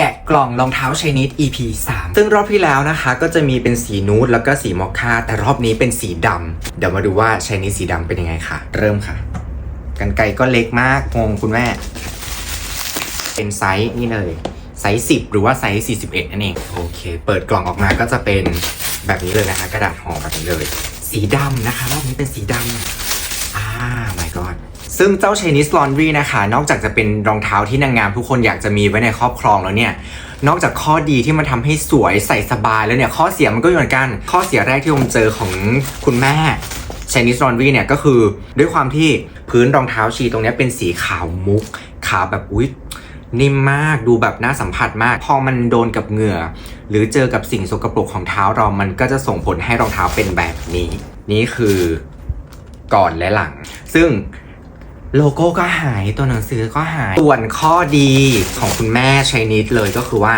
แกะกล่องรองเท้าชนิด EP 3 ซึ่งรอบที่แล้วนะคะ ก็จะมีเป็นสีนูดแล้วก็สีมอคค่าแต่รอบนี้เป็นสีดำเดี๋ยวมาดูว่าชนิดสีดำเป็นยังไงค่ะ เริ่มค่ะ กันไกรก็เล็กมากงงคุณแม่ เป็นไซส์นี่เลยไซส์10 หรือว่าไซส์41 นั่นเอง โอเค เปิดกล่องออกมาก็จะเป็นแบบนี้เลยนะคะ กระดาษห่อแบบนี้เลย สีดำนะคะ รอบนี้เป็นสีดำ ซึ่งเจ้า Chinese Laundry นะคะ นอกจากจะเป็นรองเท้าที่นางงามทุกคนอยากจะมีไว้ในครอบครองแล้วเนี่ย นอกจากข้อดีที่มันทำให้สวยใส่สบายแล้วเนี่ย ข้อเสียมันก็อยู่เหมือนกัน ข้อเสียแรกที่ผมเจอของคุณแม่ Chinese Laundry เนี่ยก็คือด้วยความที่พื้นรองเท้าชีตรงเนี้ยเป็นสีขาวมุก ขาวแบบอุ๊ยนิ่มมากดูแบบน่าสัมผัสมาก พอมันโดนกับเหงื่อ หรือเจอกับสิ่งสกปรกของเท้าเรามันก็จะส่งผลให้รองเท้าเป็นแบบนี้ นี่คือก่อนและหลัง ซึ่ง โลโก้ก็หายตัวหนังสือก็หาย ส่วนข้อดีของคุณแม่ชัยนิดเลยก็คือว่า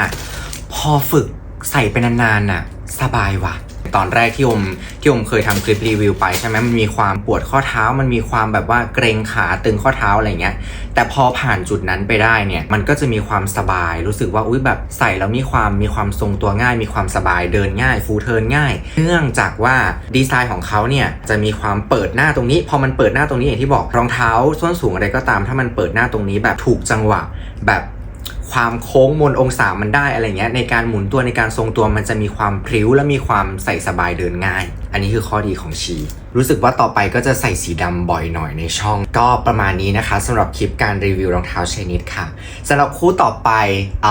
พอฝึกใส่ไปนานๆน่ะ สบายว่ะ ตอนแรกที่อมที่อมเคยทำคลิปรีวิวไปใช่ไหมมันมีความปวดข้อเท้า มันมีความแบบว่าเกรงขาตึงข้อเท้าอะไรเงี้ย แต่พอผ่านจุดนั้นไปได้เนี่ยมันก็จะมีความสบาย รู้สึกว่าอุ้ยแบบใส่แล้วมีความมีความทรงตัวง่าย มีความสบายเดินง่าย ฟูเทิร์นง่าย เนื่องจากว่าดีไซน์ของเขาเนี่ยจะมีความเปิดหน้าตรงนี้ พอมันเปิดหน้าตรงนี้อย่างที่บอกรองเท้าส้นสูงอะไรก็ตาม ถ้ามันเปิดหน้าตรงนี้แบบถูกจังหวะแบบ ความโค้งมนองศามันได้อะไรเงี้ยในการหมุนตัวในการทรงตัวมันจะมีความพริ้วและมีความใส่สบายเดินง่าย อันนี้คือข้อดีของชี รู้สึกว่าต่อไปก็จะใส่สีดำบ่อยหน่อยในช่อง ก็ประมาณนี้นะคะสำหรับคลิปการรีวิวรองเท้าชนิดค่ะสำหรับคู่ต่อไปอ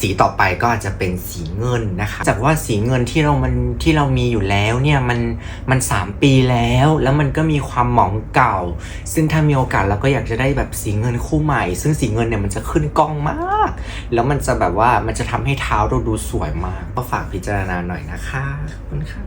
สีต่อไปก็อาจจะเป็นสีเงินนะคะ จากว่าสีเงินที่เรามันที่เรามีอยู่แล้วเนี่ยมันมัน 3 ปีแล้ว แล้วมันก็มีความหมองเก่า ซึ่งถ้ามีโอกาสเราก็อยากจะได้แบบสีเงินคู่ใหม่ ซึ่งสีเงินเนี่ยมันจะขึ้นกล้องมาก แล้วมันจะแบบว่ามันจะทำให้เท้าเราดูสวยมาก ก็ฝากพิจารณาหน่อยนะคะขอบคุณค่ะ